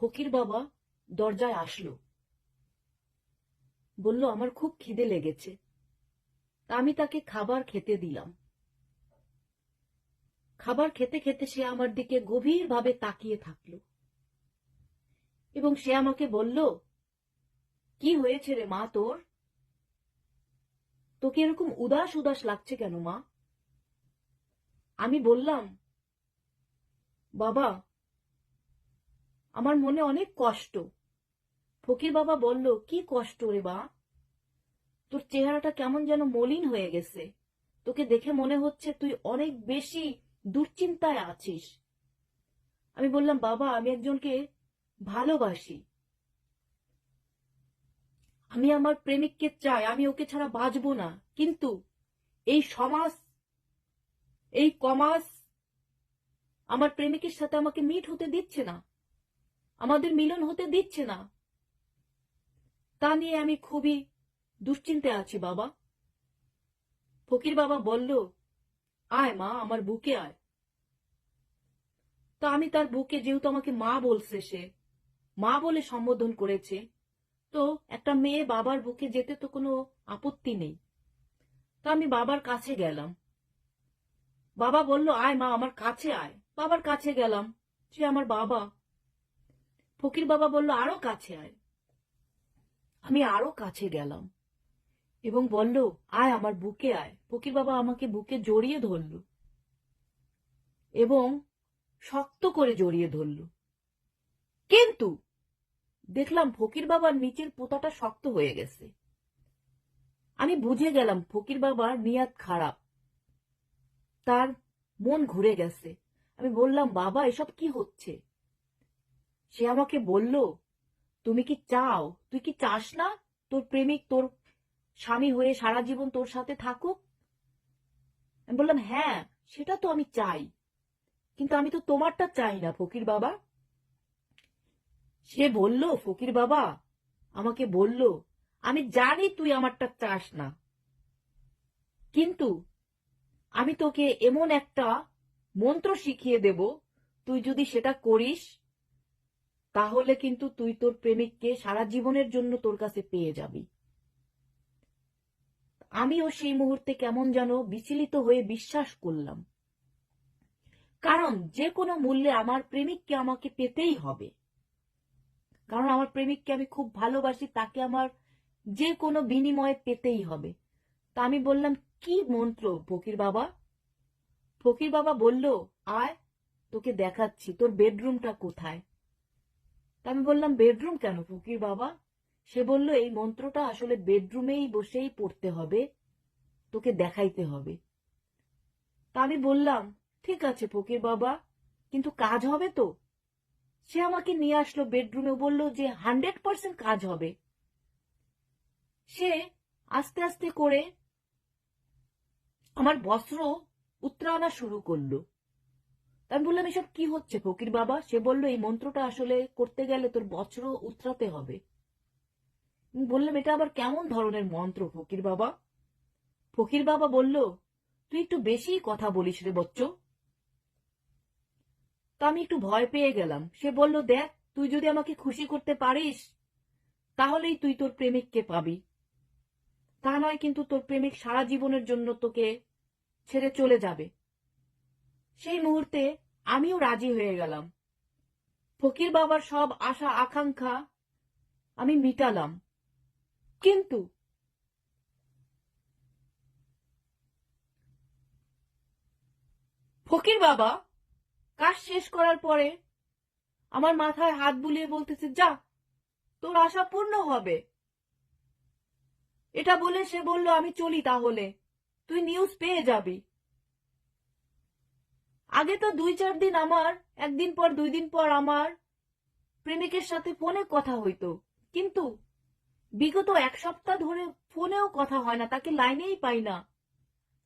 ফকির বাবা দরজায় আসলো। বলল, আমার খুব খিদে লেগেছে। আমি তাকে খাবার খেতে দিলাম। খাবার খেতে খেতে সে আমার দিকে গভীরভাবে তাকিয়ে থাকল এবং সে আমাকে বলল, কি হয়েছে রে মা তোর? তোকে এরকম উদাস উদাস লাগছে কেন মা? আমি বললাম, বাবা আমার মনে অনেক কষ্ট। ফকির বাবা বলল, কি কষ্ট রে বা তোর চেহারাটা কেমন যেন মলিন হয়ে গেছে। তোকে দেখে মনে হচ্ছে তুই অনেক বেশি দুশ্চিন্তায় আছিস। আমি বললাম, বাবা, আমি একজনকে ভালোবাসি। আমি আমার প্রেমিককে চাই, আমি ওকে ছাড়া বাঁচবো না। কিন্তু এই সমাজ, এই কমাস আমার প্রেমিকের সাথে আমাকে মিট হতে দিচ্ছে না। আমাদের মিলন হতে দিচ্ছে না। তা নিয়ে আমি খুবই দুশ্চিন্তে আছি, বাবা। ফকির বাবা বলল, আয় মা, আমার বুকে আয়। তা আমি তার বুকে, যেহেতু আমাকে মা বলছে সে, মা বলে সম্বোধন করেছে, তো একটা মেয়ে বাবার বুকে যেতে তো কোনো আপত্তি নেই। তা আমি বাবার কাছে গেলাম। বাবা বলল, আয় মা, আমার কাছে আয়। বাবার কাছে গেলাম সে আমার বাবা ফকির বাবা বলল, আরও কাছে আয়। আমি আরও কাছে গেলাম এবং বলল, আয় আমার বুকে আয়। ফকির বাবা আমাকে বুকে জড়িয়ে ধরল এবং শক্ত করে জড়িয়ে ধরল। কিন্তু দেখলাম ফকির বাবার নিচের পোতাটা শক্ত হয়ে গেছে। আমি বুঝে গেলাম ফকির বাবার নিয়াত খারাপ। তার মন ঘুরে গেছে। আমি বললাম, বাবা, এসব কি হচ্ছে? সে আমাকে বলল, তুমি কি চাও? তুই কি চাস না? তোর প্রেমিক, তোর স্বামী হয়ে সারা জীবন তোর সাথে থাকুক? আমি বললাম হ্যাঁ সেটা তো আমি চাই। কিন্তু আমি তো তোমারটা চাই না, ফকির বাবা। সে বলল, ফকির বাবা, আমাকে বলল, আমি জানি তুই আমারটা চাস না। কিন্তু আমি তোকে এমন একটা মন্ত্র শিখিয়ে দেব, তুই যদি সেটা করিস তাহলে কিন্তু তুই তোর প্রেমিককে সারা জীবনের জন্য তোর কাছে পেয়ে যাবি। আমিও সেই মুহূর্তে কেমন যেন বিচলিত হয়ে বিশ্বাস করলাম। কারণ যে কোনো মূল্যে আমার প্রেমিককে আমাকে পেতেই হবে। কারণ আমার প্রেমিককে আমি খুব ভালোবাসি, তাকে আমার যে কোনো বিনিময়ে পেতেই হবে। তা আমি বললাম, কি মন্ত্র, ফকির বাবা? ফকির বাবা বলল, আয়, তোকে দেখাচ্ছি, তোর বেডরুমটা কোথায়? আমি বললাম বেডরুম কেন ফকির বাবা? সে বলল, এই মন্ত্রটা আসলে বেডরুমেই বসেই পড়তে হবে, তোকে দেখাইতে হবে। তা আমি বললাম, ঠিক আছে ফকির বাবা, কিন্তু কাজ হবে তো? সে আমাকে নিয়ে আসলো বেডরুমে বলল যে, হান্ড্রেড পার্সেন্ট কাজ হবে। সে আস্তে আস্তে করে আমার বস্ত্র উত্তরানা শুরু করল। আমি বললাম, এসব কি হচ্ছে? ফকির বাবা? সে বলল, এই মন্ত্রটা আসলে করতে গেলে তোর বছর উতরাতে হবে। বললাম, এটা আবার কেমন ধরনের মন্ত্র, ফকির বাবা? ফকির বাবা বলল, তুই একটু বেশি কথা বলিস রে বচ্চ। তা আমি একটু ভয় পেয়ে গেলাম। সে বলল, দেখ, তুই যদি আমাকে খুশি করতে পারিস, তাহলেই তুই তোর প্রেমিককে পাবি। তা নয় কিন্তু তোর প্রেমিক সারা জীবনের জন্য তোকে ছেড়ে চলে যাবে। সেই মুহূর্তে আমিও রাজি হয়ে গেলাম। ফকির বাবার সব আশা, আকাঙ্ক্ষা আমি মিটালাম। কিন্তু ফকির বাবা কাজ শেষ করার পরে আমার মাথায় হাত বুলিয়ে বলতেছে, যা, তোর আশা পূর্ণ হবে। এটা বলে সে বলল, আমি চলি তাহলে। তুই নিউজ পেয়ে যাবি। আগে তো দুই চার দিন আমার, একদিন পর দুই দিন পর আমার প্রেমিকের সাথে ফোনে কথা হইতো। কিন্তু বিগত এক সপ্তাহ ধরে ফোনেও কথা হয় না, তাকে লাইনেই পাই না।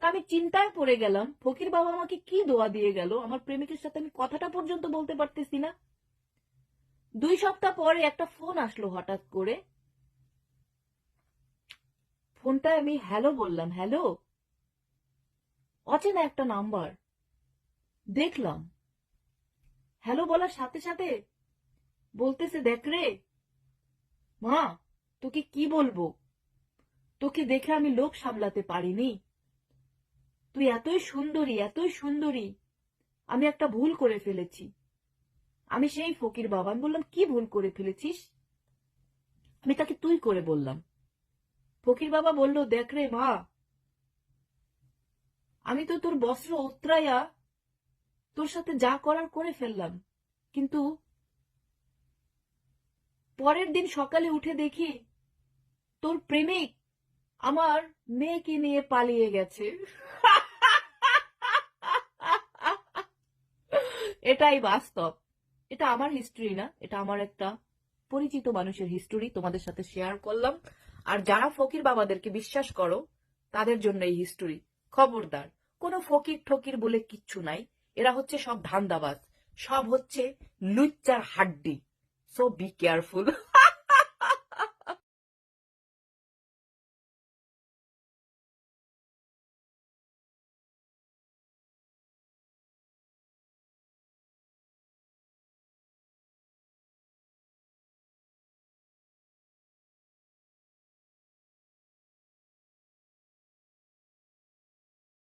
আমি চিন্তায় পড়ে গেলাম, ফকির বাবা আমাকে কি দোয়া দিয়ে গেল? আমার প্রেমিকের সাথে আমি কথাটা পর্যন্ত বলতে পারতেছি না। দুই সপ্তাহ পরে একটা ফোন আসলো হঠাৎ করে। ফোনটা আমি হ্যালো বললাম, হ্যালো? অচেনা একটা নাম্বার। দেখলাম। হ্যালো বলার সাথে সাথে বলতেছে, দেখ রে, মা, তোকে কি বলব? তোকে দেখে আমি লোক সামলাতে পারিনি। তুই এতই সুন্দরী এতই সুন্দরী। আমি একটা ভুল করে ফেলেছি। আমি সেই ফকির বাবা। আমি বললাম, কি ভুল করে ফেলেছিস? আমি তাকে তুই করে বললাম। ফকির বাবা বলল, দেখ রে, মা, আমি তো তোর বস্ত্র উত্তরাইয়া তোর সাথে যা করার করে ফেললাম। কিন্তু পরের দিন সকালে উঠে দেখি তোর প্রেমিক আমার মেয়েকে নিয়ে পালিয়ে গেছে। এটাই বাস্তব। এটা আমার হিস্ট্রি না, এটা আমার একটা পরিচিত মানুষের হিস্টোরি তোমাদের সাথে শেয়ার করলাম। আর যারা ফকির বাবাদেরকে বিশ্বাস করো, তাদের জন্য এই হিস্টোরি খবরদার, কোনো ফকির ঠকির বলে কিচ্ছু নাই। এরা হচ্ছে সব ধান্দাবাজ। সব হচ্ছে লুচ্চার হাড্ডি। So be careful